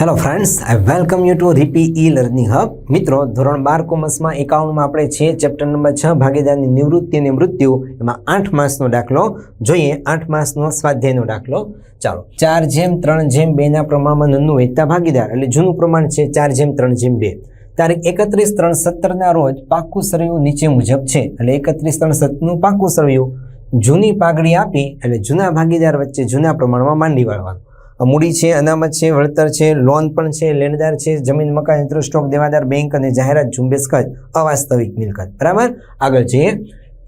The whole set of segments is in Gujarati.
Hello friends I welcome you to RP e learning hub મિત્રો, ધોરણ બાર કોમર્સમાં એકાઉન્ટમાં આપણે છે ચેપ્ટર નંબર છ, ભાગીદારની નિવૃત્તિ અને મૃત્યુ. એમાં આઠ માસનો દાખલો જોઈએ. આઠ માસનો સ્વાધ્યાયનો દાખલો. ચાલો. ચાર જેમ, ત્રણ જેમ, બેના પ્રમાણમાં નનું વહેતા ભાગીદાર. એટલે જૂનું પ્રમાણ છે ચાર જેમ, ત્રણ જેમ, બે. તારીખ એકત્રીસ, ત્રણ, સત્તરના રોજ પાકું સરવૈયું નીચે મુજબ છે. એટલે એકત્રીસ, ત્રણ, સત્તરનું પાકું સરવૈયું જૂની પાઘડી આપી. એટલે જૂના ભાગીદાર વચ્ચે જૂના પ્રમાણમાં માંડી વાળવાનું. મૂડી છે, અનામત છે, વળતર છે, લોન પણ છે લેણદાર છે, જમીન, મકાન યંત્ર સ્ટોક, દેવાદાર, બેંક અને જાહેરાત, ઝુંબેશ ખર્ચ અવાસ્તવિક મિલકત. બરાબર? આગળ જઈએ.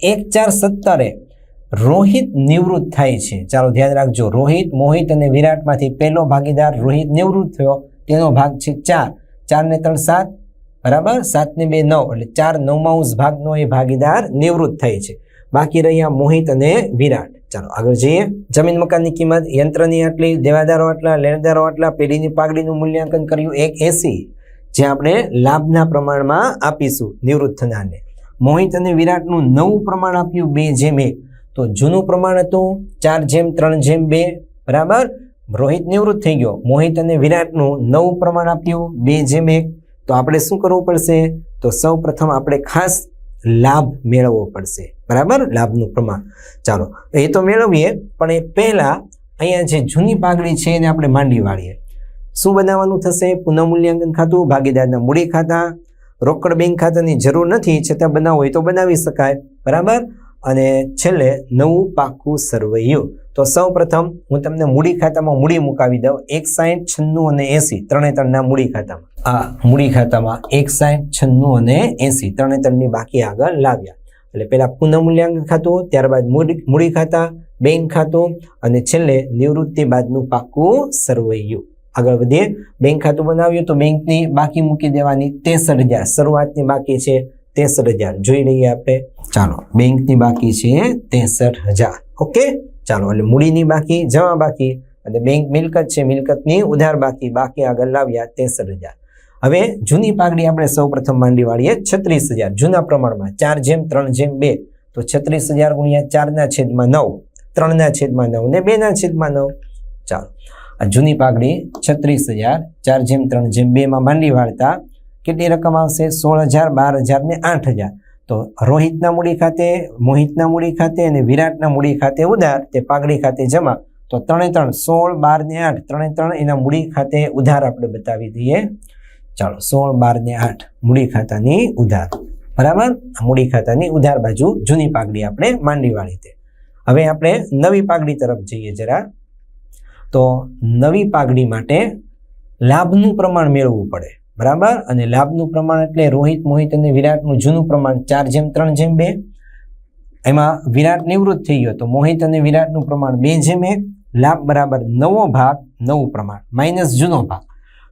એક ચાર સત્તરે રોહિત નિવૃત્ત થાય છે. ચાલો ધ્યાન રાખજો. રોહિત, મોહિત અને વિરાટમાંથી પહેલો ભાગીદાર રોહિત નિવૃત્ત થયો. તેનો ભાગ છે ચાર. ચારને ત્રણ સાત. બરાબર? સાતને બે નવ. એટલે ચાર નવમાઉસ ભાગનો એ ભાગીદાર નિવૃત્ત થાય છે. બાકી રહ્યા મોહિત અને વિરાટ. ચાલો, આગળ જઈએ. જમીન મકાનની કિંમત, યંત્રની આટલી, દેવાદારો આટલા, લેણદારો આટલા, પેઢીની પાઘડીનું મૂલ્યાંકન કર્યું એક એસી, જે આપણે લાભના પ્રમાણમાં આપીશું નિવૃત્ત થનારને. મોહિત અને વિરાટનું નવું પ્રમાણ આપ્યું બે જેમ એક. તો જૂનું પ્રમાણ હતું ચાર જેમ, ત્રણ જેમ બે, બરાબર? રોહિત નિવૃત્ત થઈ ગયો. મોહિત અને વિરાટનું નવું પ્રમાણ આપ્યું બે જેમ એક. તો આપણે શું કરવું પડશે? તો સૌ પ્રથમ આપણે ખાસ લાભ મેળવવો પડશે. બરાબર? લાભનું પ્રમાણ. ચાલો, એ તો મેળવીએ, પણ એ પહેલાં અહીંયા જે જૂની પાઘડી છે એને આપણે માંડી વાળીએ. શું બનાવવાનું થશે? પુનઃમૂલ્યાંકન ખાતું, ભાગીદારના મૂડી ખાતા, રોકડ બેંક ખાતાની જરૂર નથી, છતાં બનાવવું હોય તો બનાવી શકાય. બરાબર? અને છેલ્લે નવું પાકું સરવૈયું. તો સૌ પ્રથમ હું તમને મૂડી ખાતામાં મૂડી મુકાવી દઉં. એક સાઠ છન્નું અને એસી. ત્રણે ત્રણના મૂડી ખાતામાં. આ મૂડી ખાતામાં એક સાઠ છન્નું અને એસી. ત્રણે ત્રણની બાકી આગળ લાવ્યા. એટલે પહેલા પુનઃમૂલ્યાંકન ખાતું, ત્યારબાદ મૂડી ખાતા, બેંક ખાતું અને છેલ્લે નિવૃત્તિ બાદનું પાકું સરવૈયું. આગળ વધીએ. બેંક ખાતું બનાવ્યું તો બેંકની બાકી મૂકી દેવાની ત્રેસઠ હજાર. શરૂઆતની બાકી છે ત્રેસઠ હજાર. જોઈ લઈએ આપણે. ચાલો, બેંકની બાકી છે તેસઠ હજાર. ઓકે? ચાલો, એટલે મૂડીની બાકી, જમા બાકી, અને બેંક મિલકત છે, મિલકતની ઉધાર બાકી બાકી આગળ લાવ્યા તેસઠ હજાર. હવે જૂની પાઘડી આપણે સૌ પ્રથમ માંડી વાળીએ છત્રીસ હજાર. જૂના પ્રમાણમાં ચાર જેમ, ત્રણ જેમ, બે. તો છત્રીસ હજાર ગુણ્યા ચારના છેદમાં નવ. ત્રણના છેદમાં નવ ને બેના છેદમાં નવ. ચાલો, આ જૂની પાઘડી છત્રીસ હજાર, ચાર જેમ, ત્રણ જેમ, બેમાં માંડી વાળતા કેટલી રકમ આવશે? સોળ હજાર બાર હજાર ને આઠ હજાર તો રોહિતના મૂડી ખાતે, મોહિતના મૂડી ખાતે અને વિરાટના મૂડી ખાતે ઉધાર તે પાઘડી ખાતે જમા. તો ત્રણે ત્રણ, સોળ, બાર ને આઠ. ત્રણે ત્રણ એના મૂડી ખાતે ઉધાર આપણે બતાવી દઈએ. ચાલો, સોળ, બાર ને આઠ મૂડી ખાતાની ઉધાર. બરાબર? મૂડી ખાતાની ઉધાર બાજુ જૂની પાઘડી આપણે માંડી વાળી તે હવે આપણે નવી પાઘડી તરફ જઈએ જરા. તો નવી પાઘડી માટે લાભનું પ્રમાણ મેળવવું પડે. બરાબર? અને લાભનું પ્રમાણ એટલે રોહિત, મોહિત અને વિરાટનું જૂનું પ્રમાણ ચાર જેમ, ત્રણ જેમ, બે. એમાં વિરાટ નિવૃત્ત થઈ ગયો તો મોહિત અને વિરાટનું પ્રમાણ બે જેમ એક. લાભ બરાબર નવો ભાગ, નવું પ્રમાણ, માઇનસ જૂનો ભાગ.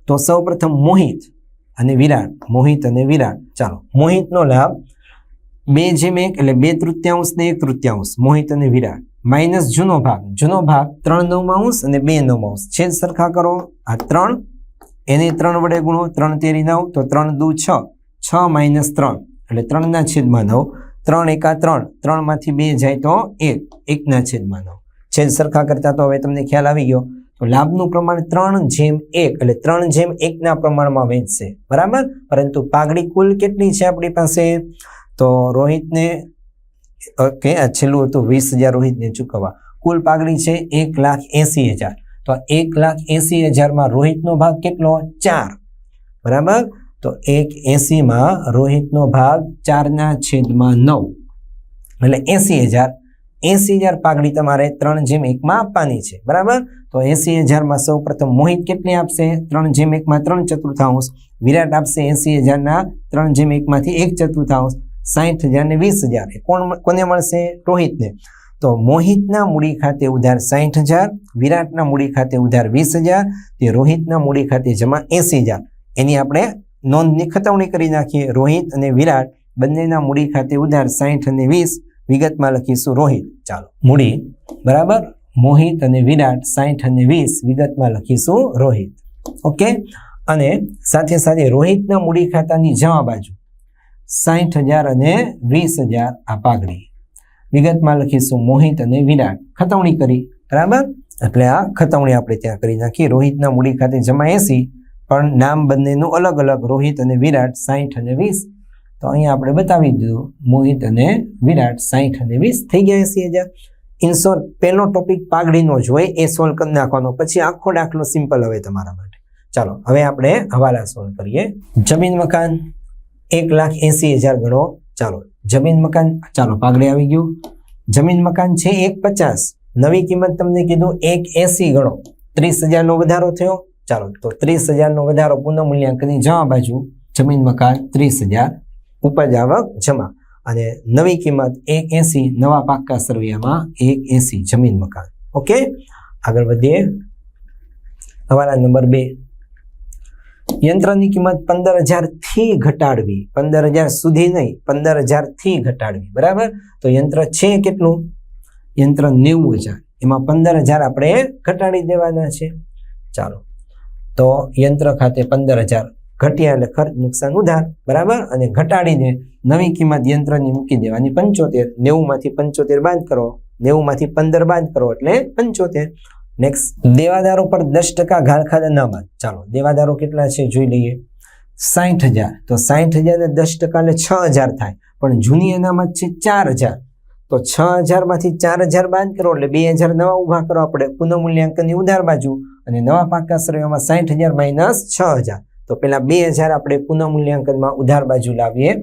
તો સૌ પ્રથમ મોહિત અને વિરાટ, મોહિત અને વિરાટ. ચાલો, મોહિતનો લાભ બે જેમ એક એટલે બે તૃત્યાંશ ને એક તૃતીયાંશ, મોહિત અને વિરાટ. માઇનસ જૂનો ભાગ જૂનો ભાગ ત્રણ નવમાંશ અને બે નવમાંશ છેદ સરખા કરો, આ ત્રણ એને ત્રણ વડે ગુણો, ત્રણ તેરી નવ, તો ત્રણ દુ છ છ માઇનસ ત્રણ. એટલે ત્રણના છેદમાં નવ, ત્રણ એકા ત્રણ, ત્રણમાંથી બે જાય તો એક, એકના છેદમાં નવ. છેદ સરખા કરતા તો હવે તમને ખ્યાલ આવી ગયો. તો લાભનું પ્રમાણ ત્રણ જેમ એક, એટલે ત્રણ જેમ એકના પ્રમાણમાં વેચશે બરાબર? પરંતુ પાઘડી કુલ કેટલી છે આપણી પાસે? તો રોહિતને, ઓકે, આ છેલ્લું હતું, વીસ હજાર રોહિતને ચૂકવવા. કુલ પાઘડી છે એક લાખ એસી હજાર. તો એક લાખ એસી હજારમાં રોહિતનો ભાગ કેટલો ચાર. બરાબર? તો એક એસીમાં રોહિતનો ભાગ ચારના છેદમાં નવ. એટલે એસી હજાર. એસી હજાર પાઘડી તમારે ત્રણ જેમ એકમાં આપવાની છે. બરાબર? તો એસી હજારમાં સૌ પ્રથમ મોહિત કેટલી આપશે? ત્રણ જેમ એકમાં ત્રણ ચતુર્થાંશ. વિરાટ આપશે એસી હજારના ત્રણ જેમ એકમાંથી એક ચતુર્થાંશ. સાઠ હજાર ને વીસ હજાર. કોણ કોને મળશે? રોહિતને. તો મોહિતના મૂડી ખાતે ઉધાર સાહીઠ હજાર, વિરાટના મૂડી ખાતે ઉધાર વીસ હજાર, તે રોહિતના મૂડી ખાતે જમા એસી હજાર. એની આપણે નોંધની ખતવણી કરી નાખીએ. રોહિત અને વિરાટ બંનેના મૂડી ખાતે ઉધાર સાહીઠ અને વીસ, વિગતમાં લખીશું રોહિત. ચાલો. મૂડી. બરાબર? મોહિત અને વિરાટ સાઠ અને વીસ, વિગતમાં લખીશું રોહિત. ઓકે? અને સાથે સાથે રોહિતના મૂડી ખાતાની જમા બાજુ સાહીઠ હજાર અને વીસ હજાર આ પાઘડી. વિગતમાં લખીશું મોહિત અને વિરાટ. ખતવણી કરી. બરાબર? એટલે આ ખતવણી આપણે ત્યાં કરી નાખીએ. રોહિતના મૂડી ખાતે જમા એસી, પણ નામ બંનેનું અલગ અલગ. રોહિત અને વિરાટ સાહીઠ અને વીસ. તો અહીંયા આપણે બતાવી દીધું, મોહિત અને વિરાટ સાહીઠ અને વીસ થઈ ગયા એસી હજાર. ઇન્સોર પહેલો ટોપિક પાઘડીનો જ હોય, એ સોલ્વ કરી નાખવાનો. પછી આખો દાખલો સિમ્પલ હવે તમારા માટે. ચાલો, હવે આપણે હવાલા સોલ્વ કરીએ. જમીન મકાન એક લાખ એસી હજાર ગણો ચાલો, જમીન મકાન, ચાલો, પાઘડી આવી ગયું. જમીન મકાન છે એક પચાસ. નવી કિંમત તમને કીધું એક એસી ગણો. ત્રીસ હજારનો વધારો થયો. ચાલો, તો ત્રીસ હજારનો વધારો પુનઃમૂલ્યાંકનની જમા બાજુ જમીન મકાન ત્રીસ હજાર ઉપજ આવક જમા. અને નવી કિંમત એક એસી, નવા પાક્કા સરવૈયામાં એક એસી જમીન મકાન. ઓકે? આગળ વધીએ. હવાલા નંબર બે. યંત્રની કિંમત પંદર હજારથી ઘટાડવી, પંદર હજાર સુધી નહીં, પંદર હજારથી ઘટાડવી, બરાબર? તો યંત્ર છે કેટલું? યંત્ર નેવું હજાર. એમાં પંદર હજાર આપણે ઘટાડી દેવાના છે. ચાલો. તો યંત્ર ખાતે પંદર હજાર ઘટ્યા એટલે ખર્ચ, નુકસાન, ઉધાર, બરાબર? અને ઘટાડીને નવી કિંમત યંત્રની મૂકી દેવાની. પંચોતેર. નેવું માંથી પંચોતેર બાદ કરો. નેવું માંથી પંદર બાદ કરો એટલે પંચોતેર. નેક્સ્ટ દેવાદારો પર દસ ટકા ઘાલખાદ અનામત ચાલો, દેવાદારો કેટલા છે જોઈ લઈએ. સાઠ હજાર. તો સાઠ હજાર ને દસ ટકા એટલે છ હજાર થાય. પણ જૂની અનામત છે ચાર હજાર. તો છ હજારમાંથી ચાર હજાર બાદ કરો એટલે બે હજાર નવા ઊભા કરો આપણે. પુનઃમૂલ્યાંકનની ઉધાર બાજુ અને નવા પાકા શ્રેયોમાં સાઠ હજાર માઇનસ છ હજાર. તો પેલા બે હજાર આપણે પુનઃમૂલ્યાંકનમાં ઉધાર બાજુ લાવીએ.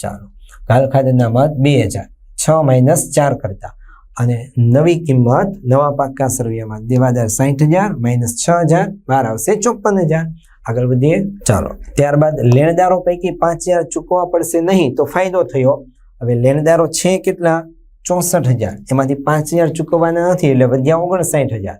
ચાલો ઘાલખાદ અનામત બે હજાર. છ માઇનસ ચાર કરતા. અને નવી કિંમત નવા પાક્કા સરવૈયામાં. દેવાદાર સાહીઠ હજાર, માઇનસ છ હજાર બહાર આવશે ચોપન હજાર. આગળ વધીએ. ચાલો. ત્યારબાદ લેણદારો પૈકી પાંચ હજાર ચૂકવવા પડશે નહીં તો ફાયદો થયો. હવે લેણદારો છે કેટલા? ચોસઠ હજાર. એમાંથી પાંચ હજાર ચૂકવવાના નથી એટલે વધ્યા ઓગણસાઠ હજાર.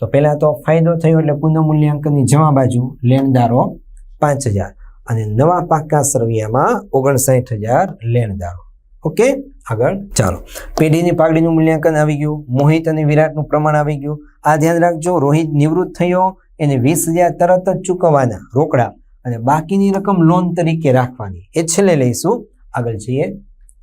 તો પહેલાં તો ફાયદો થયો એટલે પુનઃમૂલ્યાંકનની જમા બાજુ લેણદારો પાંચ હજાર. અને નવા પાક્કા સરવૈયામાં ઓગણસાઠ હજાર લેણદારો. ઓકે? આગળ, ચાલો. પેઢીની પાઘડીનું મૂલ્યાંકન આવી ગયું. મોહિત અને વિરાટનું પ્રમાણ આવી ગયું. આ ધ્યાન રાખજો, રોહિત નિવૃત્ત થયો, એને વીસ હજાર તરત જ ચૂકવવાના રોકડા અને બાકીની રકમ લોન તરીકે રાખવાની. એ છેલ્લે લઈશું. આગળ જઈએ.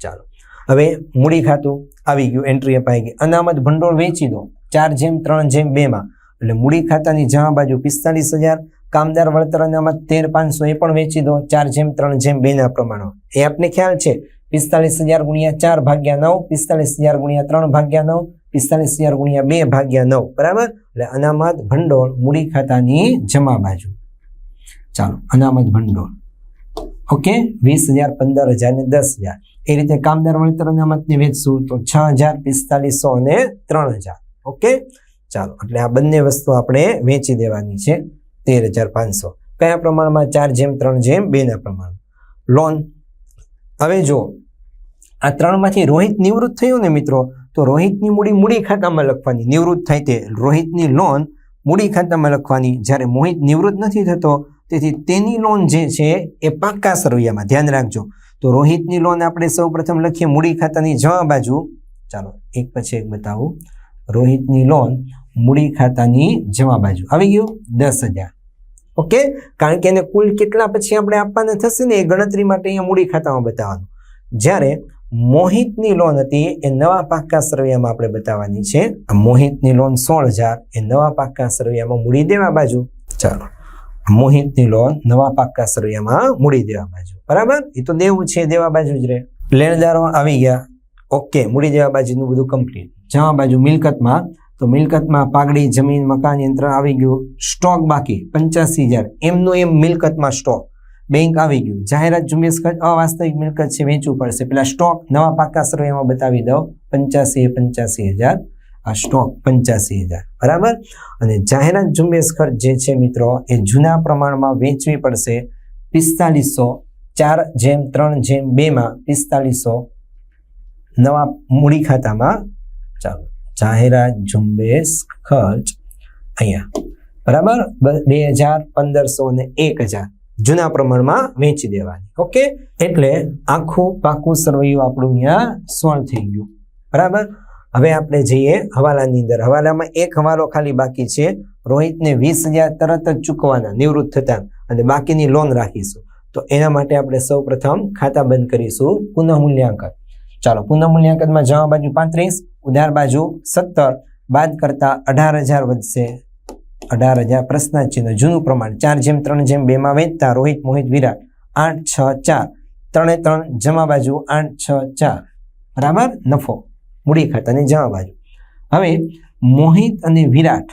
ચાલો. હવે મૂડી ખાતું આવી ગયું એન્ટ્રી અપાઈ ગઈ. અનામત ભંડોળ વેચી દો. ચાર જેમ, ત્રણ જેમ બેમાં એટલે મૂડી ખાતાની જમા બાજુ પિસ્તાલીસ હજાર. કામદાર વળતર અનામત તેર પાંચસો એ પણ વેચી દો. ચાર જેમ, ત્રણ જેમ બેના પ્રમાણો એ આપને ખ્યાલ છે? પિસ્તાલીસ હજાર ગુણ્યા ચાર ભાગ્યા નવ, પિસ્તાલીસ હજાર ગુણ્યા ત્રણ ભાગ્યા નવ, પિસ્તાલીસ હજાર ગુણ્યા બે ભાગ્યા નવ. બરાબર? એટલે અનામત ભંડોળ મૂડી ખાતાની જમા બાજુ. ચાલો, અનામત ભંડોળ. ઓકે? વીસ હજાર, પંદર હજાર ને દસ હજાર. એ રીતે કામદાર વળતર અનામતને વેચશું તો છ હજાર, પિસ્તાલીસો અને ત્રણ હજાર. ઓકે? ચાલો, એટલે આ બંને વસ્તુ આપણે વેચી દેવાની છે. તેર હજાર પાંચસો. કયા પ્રમાણમાં? ચાર જેમ, ત્રણ જેમ, બેના પ્રમાણ લોન હવે જો આ ત્રણમાંથી રોહિત નિવૃત્ત થયું ને મિત્રો, તો રોહિતની મૂડી મૂડી ખાતામાં લખવાની, નિવૃત્ત થાય તે રોહિતની લોન મૂડી ખાતામાં લખવાની. જ્યારે મોહિત નિવૃત્ત નથી થતો, તેથી તેની લોન જે છે એ પાક્કા સરવૈયામાં. ધ્યાન રાખજો. તો રોહિતની લોન આપણે સૌ પ્રથમ લખીએ મૂડી ખાતાની જવા બાજુ. ચાલો, એક પછી એક બતાવું. રોહિતની લોન મૂડી ખાતાની જમા બાજુ. આવી ગયું? દસ હજાર. ઓકે? કારણ કે એને કુલ કેટલા પછી આપણે આપવાના થશે ને? એ ગણતરી માટે અહીંયા મૂડી ખાતામાં બતાવવાનું. જ્યારે મોહિતની લોન હતી, એ નવા પાક્કા સરવૈયામાં આપણે બતાવવાની છે. આ મોહિતની લોન સોળ હજાર એ નવા પાક્કા સરવૈયામાં મૂડી દેવા બાજુ. ચાલો. મોહિતની લોન નવા પાક્કા સરવૈયામાં મૂડી દેવા બાજુ. બરાબર? એ તો દેવું છે, દેવા બાજુ જ રહે. લેણદારો આવી ગયા. ઓકે, મૂડી દેવા બાજુનું બધું કમ્પ્લીટ જવા બાજુ મિલકતમાં તો મિલકતમાં પાઘડી, જમીન, મકાન, યંત્ર આવી ગયું. સ્ટોક બાકી, પંચ્યાસી હજાર. એમનો એમ મિલકતમાં સ્ટોક. બેંક આવી ગયું. જાહેરાત ઝુંબેશ ખર્ચ અવાસ્તવિક મિલકત છે, વેચવું પડશે. પેલા સ્ટોક, નવા પાકા સર્વેમાં બતાવી દો પંચ્યાસી પંચ્યાસી હજાર. આ સ્ટોક પંચ્યાસી હજાર. બરાબર? અને જાહેરાત ઝુંબેશ ખર્ચ જે છે મિત્રો, એ જૂના પ્રમાણમાં વેચવી પડશે. પિસ્તાલીસો ચાર જેમ ત્રણ જેમ બેમાં પિસ્તાલીસો નવા મૂડી ખાતામાં ચાલો. જાહેરાત ઝુંબેશ ખર્ચ અહીંયા. બરાબર? બે હજાર પંદરસો ને એક હજાર. જૂના પ્રમાણમાં વેચી દેવાની. ઓકે? એટલે આખું પાકું સરવૈયું આપણું અહીંયા સ્વર્ણ થઈ ગયું. બરાબર? હવે આપણે જઈએ હવાલાની અંદર. હવાલામાં એક હવાલો ખાલી બાકી છે. રોહિતને વીસ હજાર તરત જ ચૂકવાના નિવૃત્ત થતા અને બાકીની લોન રાખીશું. તો એના માટે આપણે સૌ ખાતા બંધ કરીશું પુનઃ મૂલ્યાંકન ચાલો, પુનઃ મૂલ્યાંકનમાં જવા બાજુ પાંત્રીસ, ઉધાર બાજુ સત્તર, બાદ કરતા અઢાર હજાર વધશે. અઢાર હજાર પ્રશ્નાર્થ ચિહ્ન જૂનું પ્રમાણ, ચાર જેમ, ત્રણ જેમ, બેમાં વેચતા રોહિત, મોહિત, વિરાટ, આઠ, છ, ચાર, ત્રણે ત્રણ, જમા બાજુ આઠ, છ, ચાર. બરાબર? નફો. મૂડી ખાતાની જમા બાજુ. હવે, મોહિત અને વિરાટ,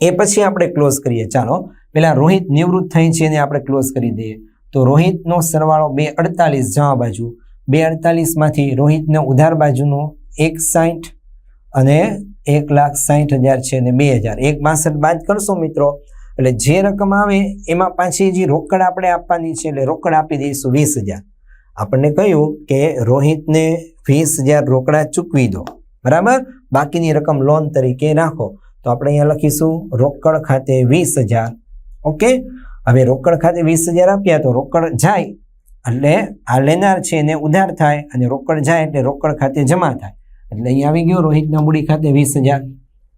એ પછી આપણે ક્લોઝ કરીએ. ચાલો, પેલા રોહિત નિવૃત્ત થઈ છે એને આપણે ક્લોઝ કરી દઈએ. તો રોહિતનો સરવાળો બે અડતાલીસ જમા બાજુ બે અડતાલીસમાંથી રોહિતને ઉધાર બાજુનું એક સાઠ અને એક લાખ સાઠ હજાર છે અને બે હજાર. એક બાસઠ બાદ કરશો મિત્રો, એટલે જે રકમ આવે એમાં પાછી જે રોકડ આપણે આપવાની છે, એટલે રોકડ આપી દઈશું વીસ હજાર. આપણને કહ્યું કે રોહિતને વીસ હજાર રોકડા ચૂકવી દો. બરાબર? બાકીની રકમ લોન તરીકે રાખો. તો આપણે અહીંયા લખીશું રોકડ ખાતે વીસ હજાર. ઓકે? હવે રોકડ ખાતે વીસ હજાર આપ્યા તો રોકડ જાય. એટલે આ લેનાર છે એને ઉધાર થાય અને રોકડ જાય એટલે રોકડ ખાતે જમા થાય. એટલે અહીંયા આવી ગયો રોહિતના મૂડી ખાતે વીસ હજાર.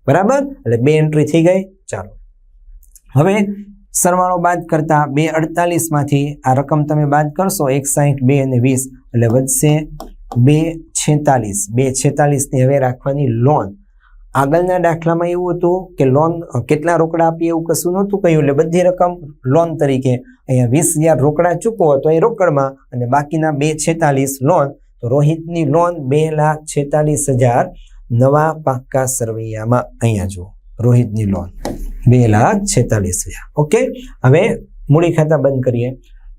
બરાબર? એટલે બે એન્ટ્રી થઈ ગઈ. ચાલો. હવે સરવાળો બાદ કરતા બે અડતાલીસમાંથી આ રકમ તમે બાદ કરશો એક સાહીઠ બે અને વીસ. એટલે વધશે બે છેતાલીસ. બે છેતાલીસની હવે રાખવાની લોન. આગળના દાખલામાં એવું હતું કે લોન કેટલા રોકડા આપીએ એવું કશું નહોતું કહ્યું. એટલે બધી રકમ લોન તરીકે અહીંયા વીસ હજાર રોકડા ચૂકવો તો એ રોકડમાં અને બાકીના બે છેતાલીસ લોન તો રોહિતની લોન બે લાખ છેતાલીસ હજાર નવા પાક્કા સરવૈયામાં અહીંયા જુઓ, રોહિતની લોન બે લાખ છેતાલીસ હજાર. ઓકે? હવે મૂડી ખાતા બંધ કરીએ.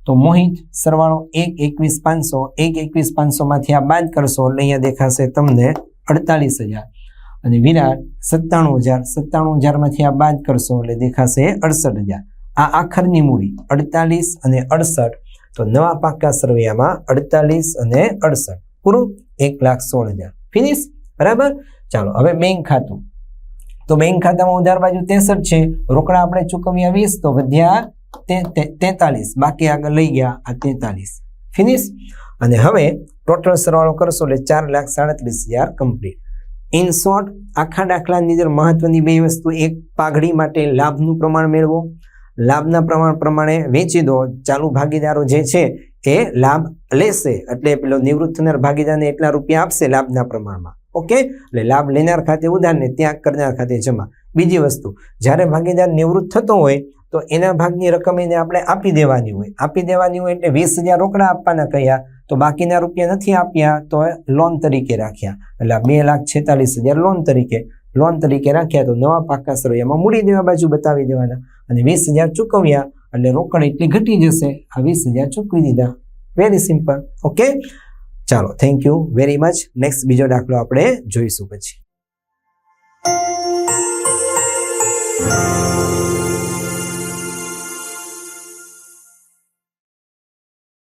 તો મોહિત સરવાળો એક એકવીસ પાંચસો, એક એકવીસ પાંચસોમાંથી આ બાદ કરશો એટલે અહીંયા દેખાશે તમને અડતાલીસ હજાર. અને વિરાટ સત્તાણું હજાર, સત્તાણું હજારમાંથી આ બાદ કરશો એટલે દેખાશે અડસઠ હજાર. આ આખરની મૂડી અડતાલીસ અને અડસઠ. તો નવા પાક્કા સરવૈયામાં અડતાલીસ અને અડસઠ. પૂરું એક લાખ સોળ હજાર. ફિનિશ બરાબર? ચાલો, હવે બેંક ખાતું. તો બેંક ખાતામાં ઉધાર બાજુ તેસઠ છે. રોકડા આપણે ચૂકવ્યા વીસ, તો વધ્યા તેતાલીસ. બાકી આગળ લઈ ગયા આ તેતાલીસ. ફિનિશ અને હવે ટોટલ સરવાળો કરશો એટલે ચાર લાખ સાડત્રીસ હજાર કમ્પ્લીટ ઇન શોર્ટ આખા દાખલાની અંદર મહત્વની બે વસ્તુ, એક પાઘડી માટે લાભનું પ્રમાણ મેળવો. લાભના પ્રમાણ પ્રમાણે વેચી દો. ચાલુ ભાગીદારો જે છે, એ લાભ લેશે. એટલે પેલો નિવૃત્ત થનાર ભાગીદારને એટલા રૂપિયા આપશે લાભના પ્રમાણમાં. ઓકે? એટલે લાભ લેનાર ખાતે ઉધારને ત્યાગ કરનાર ખાતે જમા. બીજી વસ્તુ, જ્યારે ભાગીદાર નિવૃત્ત થતો હોય, તો એના ભાગની રકમ એને આપણે આપી દેવાની હોય. આપી દેવાની હોય એટલે વીસ હજાર રોકડા આપવાના કહ્યા. તો બાકીના રૂપિયા નથી આપ્યા, તો લોન તરીકે રાખ્યા. એટલે બે લાખ છેતાલીસ હજાર લોન તરીકે લોન તરીકે રાખ્યા તો નવા પાકા સરવૈયામાં મૂડી દેવા બાજુ બતાવી દેવાના અને વીસ હજાર ચૂકવ્યા એટલે રોકડ એટલી ઘટી જશે, આ વીસ હજાર ચૂકવી દીધા. વેરી સિમ્પલ ઓકે ચાલો thank you very much next બીજો દાખલો આપણે જોઈશું પછી.